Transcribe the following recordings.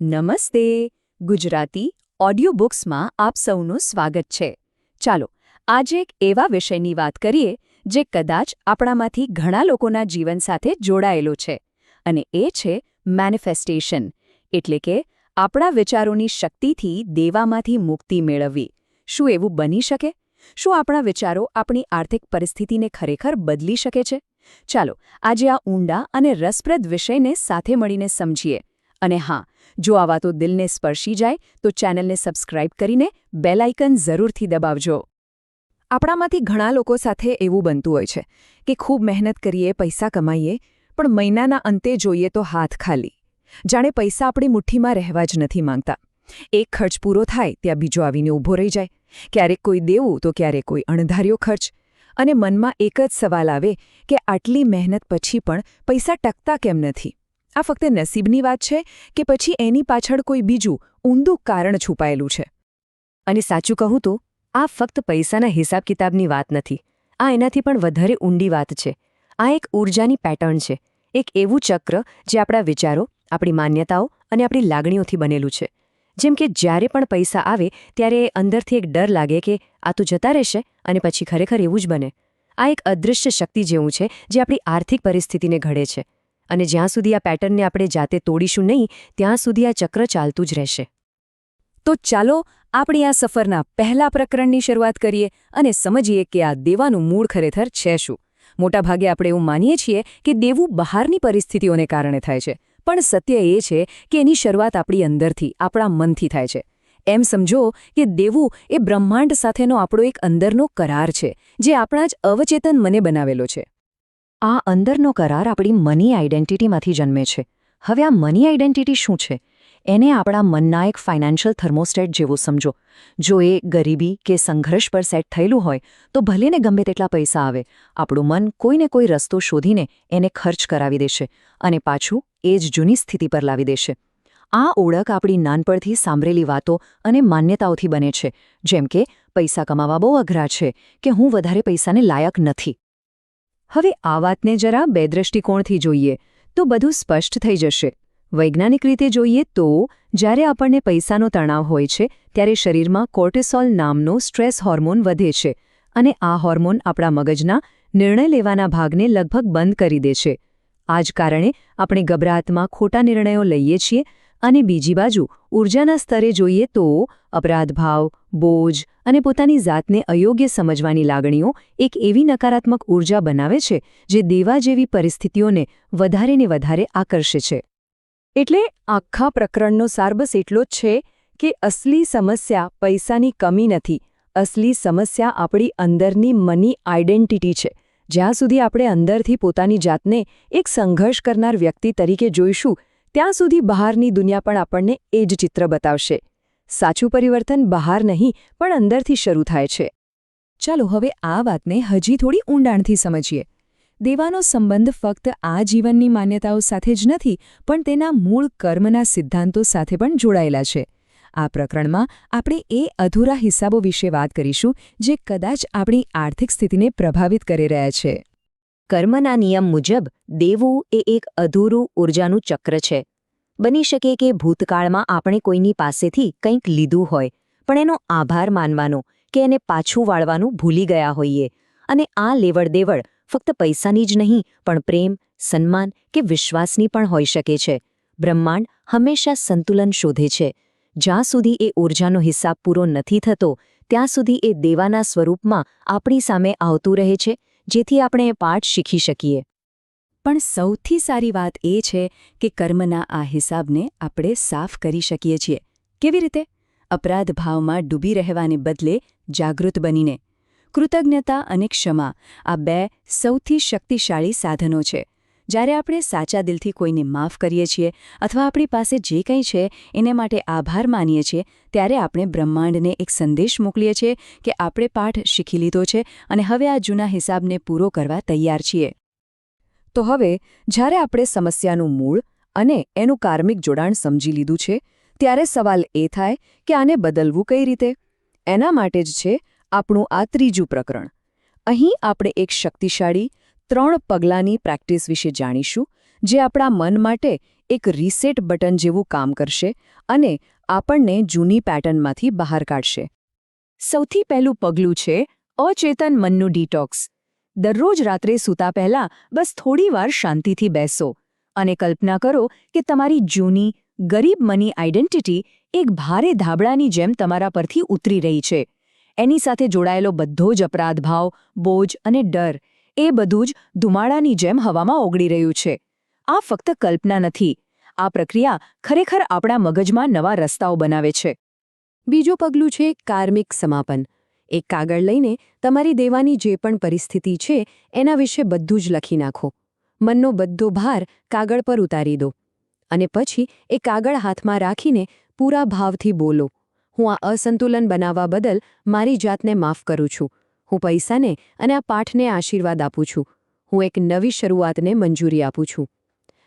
નમસ્તે. ગુજરાતી ઓડિયો બુક્સમાં આપ સૌનું સ્વાગત છે. ચાલો, આજે એક એવા વિષયની વાત કરીએ, જે કદાચ આપણામાંથી ઘણા લોકોના જીવન સાથે જોડાયેલો છે. અને એ છે મેનિફેસ્ટેશન, એટલે કે આપણા વિચારોની શક્તિથી દેવામાંથી મુક્તિ મેળવવી. શું એવું બની શકે? શું આપણા વિચારો આપણી આર્થિક પરિસ્થિતિને ખરેખર બદલી શકે છે? ચાલો, આજે આ ઊંડા અને રસપ્રદ વિષયને સાથે મળીને સમજીએ. અને હા જો આ વાતો દિલને સ્પર્શી જાય, તો ચેનલને સબસ્ક્રાઇબ કરીને બેલ આઇકન જરૂરથી દબાવજો. આપણામાંથી ઘણા લોકો સાથે એવું બનતું હોય છે કે ખૂબ મહેનત કરીએ, પૈસા કમાઈએ, પણ મહિનાના અંતે જોઈએ તો હાથ ખાલી. જાણે પૈસા આપણી મુઠ્ઠીમાં રહેવા જ નથી માંગતા. એક ખર્ચ પૂરો થાય, ત્યાં બીજો આવીને ઊભો રહી જાય. ક્યારેક કોઈ દેવું, તો ક્યારેક કોઈ અણધાર્યો ખર્ચ. અને મનમાં એક જ સવાલ આવે કે આટલી મહેનત પછી પણ પૈસા ટકતા કેમ નથી? આ ફક્ત નસીબની વાત છે કે પછી એની પાછળ કોઈ બીજું ઊંડું કારણ છુપાયેલું છે. અને સાચું કહું તો, આ ફક્ત પૈસાના હિસાબ કિતાબની વાત નથી. આ એનાથી પણ વધારે ઊંડી વાત છે. આ એક ઊર્જાની પેટર્ન છે. એક એવું ચક્ર જે આપણા વિચારો, આપણી માન્યતાઓ અને આપણી લાગણીઓથી બનેલું છે. જેમ કે જ્યારે પણ પૈસા આવે, ત્યારે અંદરથી એક ડર લાગે કે આ તો જતા રહેશે અને પછી ખરેખર એવું જ બને. આ એક અદૃશ્ય શક્તિ જેવું છે જે આપણી આર્થિક પરિસ્થિતિને ઘડે છે. અને જ્યાં સુધી આ પેટર્નને આપણે જાતે તોડીશું નહીં, ત્યાં સુધી આ ચક્ર ચાલતું જ રહેશે. તો ચાલો આપણે આ સફરના પહેલા પ્રકરણની શરૂઆત કરીએ અને સમજીએ કે આ દેવાનું મૂળ ખરેખર છે શું. મોટાભાગે આપણે એવું માનીએ છીએ કે દેવું બહારની પરિસ્થિતિઓને કારણે થાય છે, પણ સત્ય એ છે કે એની શરૂઆત આપણી અંદરથી, આપણા મનથી થાય છે. એમ સમજો કે દેવું એ બ્રહ્માંડ સાથેનો આપણો એક અંદરનો કરાર છે, જે આપણા જ અવચેતન મને બનાવેલો છે. આ અંદરનો કરાર આપણી મની આઇડેન્ટિટીમાંથી જન્મે છે. હવે આ મની આઇડેન્ટિટી શું છે? એને આપણા મનના એક ફાઇનાન્શિયલ થર્મોસ્ટેટ જેવું સમજો. જો એ ગરીબી કે સંઘર્ષ પર સેટ થયેલું હોય, તો ભલેને ગમે તેટલા પૈસા આવે, આપણું મન કોઈને કોઈ રસ્તો શોધીને એને ખર્ચ કરાવી દેશે અને પાછું એ જ જૂની સ્થિતિ પર લાવી દેશે. આ ઓળખ આપણી નાનપણથી સાંભળેલી વાતો અને માન્યતાઓથી બને છે, જેમ કે પૈસા કમાવા બહુ અઘરા છે કે હું વધારે પૈસાને લાયક નથી. હવે આ વાતને જરા બે દ્રષ્ટિકોણથી જોઈએ તો બધું સ્પષ્ટ થઈ જશે. વૈજ્ઞાનિક રીતે જોઈએ તો જ્યારે આપણને પૈસાનો તણાવ હોય છે, ત્યારે શરીરમાં કોર્ટિસોલ નામનો સ્ટ્રેસ હોર્મોન વધે છે અને આ હોર્મોન આપણા મગજના નિર્ણય લેવાના ભાગને લગભગ બંધ કરી દે છે. આ જ કારણે આપણે ગભરાટમાં ખોટા નિર્ણયો લઈએ છીએ અને બીજી બાજુ ઊર્જાના સ્તરે જોઈએ તો અપરાધભાવ, બોજ અને પોતાની જાતને અયોગ્ય સમજવાની લાગણીઓ એક એવી નકારાત્મક ઊર્જા બનાવે છે જે દેવા જેવી પરિસ્થિતિઓને વધારે ને વધારે આકર્ષે છે. એટલે આખા પ્રકરણનો સાર બસ એટલો જ છે કે અસલી સમસ્યા પૈસાની કમી નથી. અસલી સમસ્યા આપણી અંદરની મની આઇડેન્ટિટી છે. જ્યાં સુધી આપણે અંદરથી પોતાની જાતને એક સંઘર્ષ કરનાર વ્યક્તિ તરીકે જોઈશું ત્યાં સુધી બહારની દુનિયા પણ આપણને એ જ ચિત્ર બતાવશે. સાચું પરિવર્તન બહાર નહીં, પણ અંદરથી શરૂ થાય છે. ચાલો હવે આ વાતને હજી થોડી ઊંડાણથી સમજીએ. દેવાનો સંબંધ ફક્ત આ જીવનની માન્યતાઓ સાથે જ નથી, પણ તેના મૂળ કર્મના સિદ્ધાંતો સાથે પણ જોડાયેલા છે. આ પ્રકરણમાં આપણે એ અધૂરા હિસાબો વિશે વાત કરીશું, જે કદાચ આપણી આર્થિક સ્થિતિને પ્રભાવિત કરી રહ્યા છે. કર્મના નિયમ મુજબ દેવું એ એક અધૂરું ઊર્જાનું ચક્ર છે. બની શકે કે ભૂતકાળમાં આપણે કોઈની પાસેથી કંઈક લીધું હોય, પણ એનો આભાર માનવાનો કે એને પાછું વાળવાનું ભૂલી ગયા હોઈએ. અને આ લેવડ દેવડ ફક્ત પૈસાની જ નહીં, પણ પ્રેમ, સન્માન કે વિશ્વાસની પણ હોઈ શકે છે. બ્રહ્માંડ હંમેશા સંતુલન શોધે છે. જ્યાં સુધી એ ઊર્જાનો હિસાબ પૂરો નથી થતો, ત્યાં સુધી એ દેવાના સ્વરૂપમાં આપણી સામે આવતું રહે છે જેથી આપણે એ પાઠ શીખી શકીએ. પણ સૌથી સારી વાત એ છે કે કર્મના આ હિસાબને આપણે સાફ કરી શકીએ છીએ. કેવી રીતે? અપરાધ ભાવમાં ડૂબી રહેવાને બદલે જાગૃત બનીને. કૃતજ્ઞતા અને ક્ષમા આ બે સૌથી શક્તિશાળી સાધનો છે. જ્યારે આપણે સાચા દિલથી કોઈને માફ કરીએ છીએ અથવા આપણી પાસે જે કંઈ છે એને માટે આભાર માનીએ છીએ, ત્યારે આપણે બ્રહ્માંડને એક સંદેશ મોકલીએ છીએ કે આપણે પાઠ શીખી લીધો છે અને હવે આ જૂના હિસાબને પૂરો કરવા તૈયાર છીએ. તો હવે, જ્યારે આપણે સમસ્યાનું મૂળ અને એનું કાર્મિક જોડાણ સમજી લીધું છે, ત્યારે સવાલ એ થાય કે આને બદલવું કઈ રીતે? એના માટે જ છે આપણું આ ત્રીજું પ્રકરણ. અહીં આપણે એક શક્તિશાળી ત્રણ પગલાંની પ્રેક્ટિસ વિશે જાણીશું, જે આપણા મન માટે એક રીસેટ બટન જેવું કામ કરશે અને આપણને જૂની પેટર્નમાંથી બહાર કાઢશે. સૌથી પહેલું પગલું છે, અચેતન મનનું ડિટોક્સ. દરરોજ રાત્રે સૂતા પહેલા બસ થોડીવાર શાંતિથી બેસો અને કલ્પના કરો કે તમારી જૂની, ગરીબ મની આઇડેન્ટિટી એક ભારે ધાબળાની જેમ તમારા પરથી ઉતરી રહી છે. એની સાથે જોડાયેલો બધો જ અપરાધભાવ બોજ અને ડર એ બધું જ ધુમાડાની જેમ હવામાં ઓગળી રહ્યું છે. આ ફક્ત કલ્પના નથી. આ પ્રક્રિયા ખરેખર આપણા મગજમાં નવા રસ્તાઓ બનાવે છે. બીજું પગલું છે કાર્મિક સમાપન. એક કાગળ લઈને તમારી દેવાની જે પણ પરિસ્થિતિ છે એના વિશે બધું જ લખી નાખો. મનનો બધો ભાર કાગળ પર ઉતારી દો. અને પછી એ કાગળ હાથમાં રાખીને પૂરા ભાવથી બોલો. હું આ અસંતુલન બનાવવા બદલ મારી જાતને માફ કરું છું. હું પૈસાને અને આ પાઠને આશીર્વાદ આપું છું. હું એક નવી શરૂઆતને મંજૂરી આપું છું.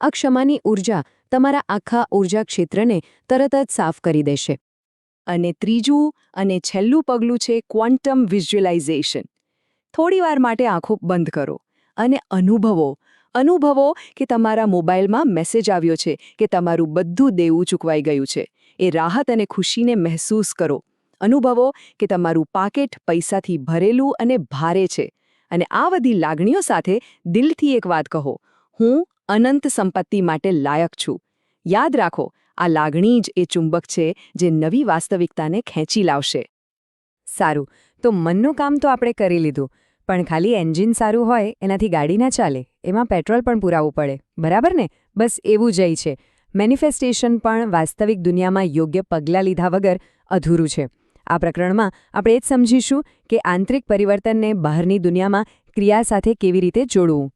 આ ક્ષમાની ઊર્જા તમારા આખા ઊર્જા ક્ષેત્રને તરત જ સાફ કરી દેશે. અને ત્રીજું અને છેલ્લું પગલું છે ક્વોન્ટમ વિઝ્યુઅલાઇઝેશન. થોડીવાર માટે આંખો બંધ કરો અને અનુભવો. અનુભવો કે તમારા મોબાઈલમાં મેસેજ આવ્યો છે કે તમારું બધું દેવું ચૂકવાઈ ગયું છે. એ રાહત અને ખુશીને મહેસૂસ કરો. અનુભવો કે તમારું પાકેટ પૈસાથી ભરેલું અને ભારે છે. અને આ બધી લાગણીઓ સાથે દિલથી એક વાત કહો. હું અનંત સંપત્તિ માટે લાયક છું. યાદ રાખો, આ લાગણી જ એ ચુંબક છે જે નવી વાસ્તવિકતાને ખેંચી લાવશે. સારું, તો મનનું કામ તો આપણે કરી લીધું. પણ ખાલી એન્જિન સારું હોય, એનાથી ગાડી ના ચાલે, એમાં પેટ્રોલ પણ પુરાવવું પડે. બરાબર ને? બસ એવું જ છે. મેનિફેસ્ટેશન પણ વાસ્તવિક દુનિયામાં યોગ્ય પગલાં લીધા વગર અધૂરું છે. આ પ્રકરણમાં આપણે એ જ સમજીશું કે આંતરિક પરિવર્તનને બહારની દુનિયામાં ક્રિયા સાથે કેવી રીતે જોડવું.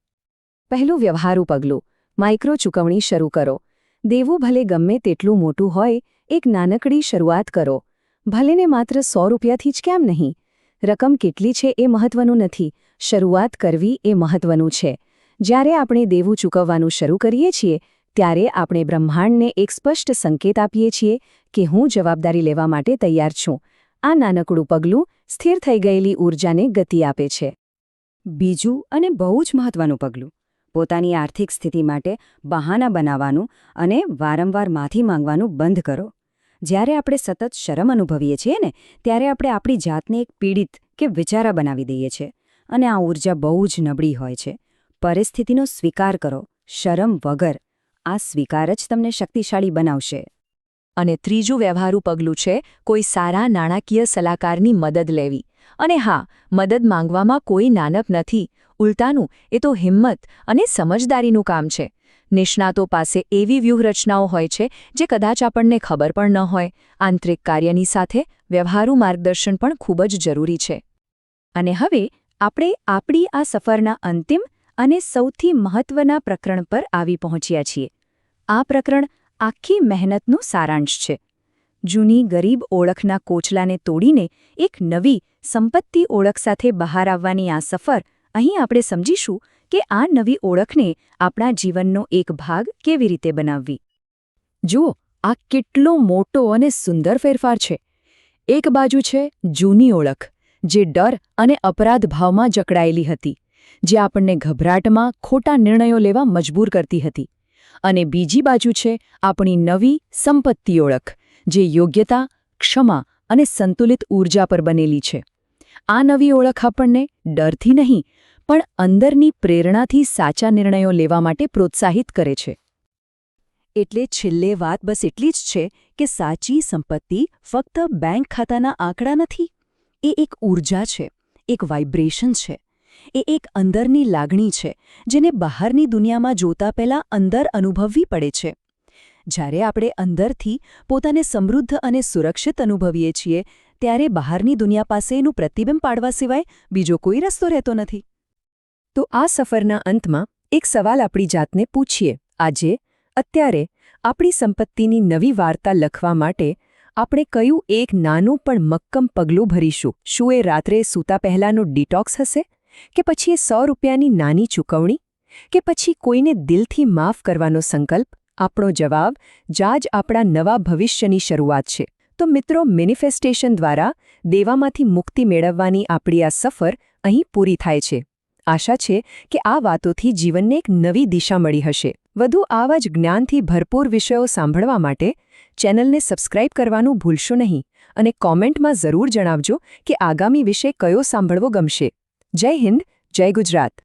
પહેલું વ્યવહારુ પગલું, માઇક્રો ચૂકવણી શરૂ કરો. દેવું ભલે ગમે તેટલું મોટું હોય, એક નાનકડી શરૂઆત કરો. ભલેને માત્ર સો રૂપિયાથી જ કેમ નહીં? રકમ કેટલી છે એ મહત્વનું નથી. શરૂઆત કરવી એ મહત્વનું છે. જ્યારે આપણે દેવું ચૂકવવાનું શરૂ કરીએ છીએ, ત્યારે આપણે બ્રહ્માંડને એક સ્પષ્ટ સંકેત આપીએ છીએ કે હું જવાબદારી લેવા માટે તૈયાર છું. આ નાનકડું પગલું સ્થિર થઈ ગયેલી ઊર્જાને ગતિ આપે છે. બીજું અને બહુ જ મહત્વનું પગલું, પોતાની આર્થિક સ્થિતિ માટે બહાના બનાવવાનું અને વારંવાર માથી માંગવાનું બંધ કરો. જ્યારે આપણે સતત શરમ અનુભવીએ છીએ ને, ત્યારે આપણે આપણી જાતને એક પીડિત કે વિચારા બનાવી દઈએ છીએ અને આ ઊર્જા બહુ જ નબળી હોય છે. પરિસ્થિતિનો સ્વીકાર કરો, શરમ વગર. આ સ્વીકાર જ તમને શક્તિશાળી બનાવશે. અને ત્રીજું વ્યવહારુ પગલું છે, કોઈ સારા નાણાકીય સલાહકારની મદદ લેવી. અને હા, મદદ માંગવામાં કોઈ નાનપ નથી. ઉલટાનું, એ તો હિંમત અને સમજદારીનું કામ છે. નિષ્ણાતો પાસે એવી વ્યૂહરચનાઓ હોય છે, જે કદાચ આપણને ખબર પણ ન હોય. આંતરિક કાર્યની સાથે વ્યવહારુ માર્ગદર્શન પણ ખૂબ જ જરૂરી છે. અને હવે, આપણે આપણી આ સફરના અંતિમ અને સૌથી મહત્વના પ્રકરણ પર આવી પહોંચ્યા છીએ. આ પ્રકરણ આખી મહેનતનું સારાંશ છે. જૂની ગરીબ ઓળખના કોચલાને તોડીને એક નવી સંપત્તિ ઓળખ સાથે બહાર આવવાની આ સફર અહીં આપણે સમજીશું કે આ નવી ઓળખને આપણા જીવનનો એક ભાગ કેવી રીતે બનાવવી. જુઓ, આ કેટલો મોટો અને સુંદર ફેરફાર છે. એક બાજુ છે જૂની ઓળખ, જે ડર અને અપરાધ ભાવમાં જકડાયેલી હતી, જે આપણને ગભરાટમાં ખોટા નિર્ણયો લેવા મજબૂર કરતી હતી. અને બીજી બાજુ છે આપણી નવી સંપત્તિ ઓળખ, જે યોગ્યતા, ક્ષમા અને સંતુલિત ઊર્જા પર બનેલી છે. આ નવી ઓળખ આપણને ડરથી નહીં, પણ અંદરની પ્રેરણાથી સાચા નિર્ણયો લેવા માટે પ્રોત્સાહિત કરે છે. એટલે છેલ્લે વાત બસ એટલી જ છે કે સાચી સંપત્તિ ફક્ત બેંક ખાતાના આંકડા નથી. એ એક ઊર્જા છે, એક વાઇબ્રેશન છે. એ એક અંદરની લાગણી છે, જેને બહારની દુનિયામાં જોતા પહેલા અંદર અનુભવવી પડે છે. જ્યારે આપણે અંદરથી પોતાને સમૃદ્ધ અને સુરક્ષિત અનુભવીએ છીએ, ત્યારે બહારની દુનિયા પાસે એનું પ્રતિબિંબ પાડવા સિવાય બીજો કોઈ રસ્તો રહેતો નથી. તો આ સફરના અંતમાં એક સવાલ આપણી જાતને પૂછીએ. આજે, અત્યારે, આપણી સંપત્તિની નવી વાર્તા લખવા માટે આપણે કયું એક નાનું પણ મક્કમ પગલું ભરીશું? શું એ રાત્રે સૂતા પહેલાંનું ડિટોક્સ હશે? કે પછી એ સો રૂપિયાની નાની ચૂકવણી? કે પછી કોઈને દિલથી માફ કરવાનો સંકલ્પ? આપણો જવાબ, જાજ આપણા નવા ભવિષ્યની શરૂઆત છે. તો મિત્રો, મેનિફેસ્ટેશન દ્વારા દેવામાંથી મુક્તિ મેળવવાની આપણી આ સફર અહીં પૂરી થાય છે. આશા છે કે આ વાતોથી જીવનને એક નવી દિશા મળી હશે. વધુ આવા જ જ્ઞાનથી ભરપૂર વિષયો સાંભળવા માટે ચેનલને સબસ્ક્રાઇબ કરવાનું ભૂલશો નહીં અને કોમેન્ટમાં જરૂર જણાવજો કે આગામી વિષય કયો સાંભળવો ગમશે. જય હિન્દ જય ગુજરાત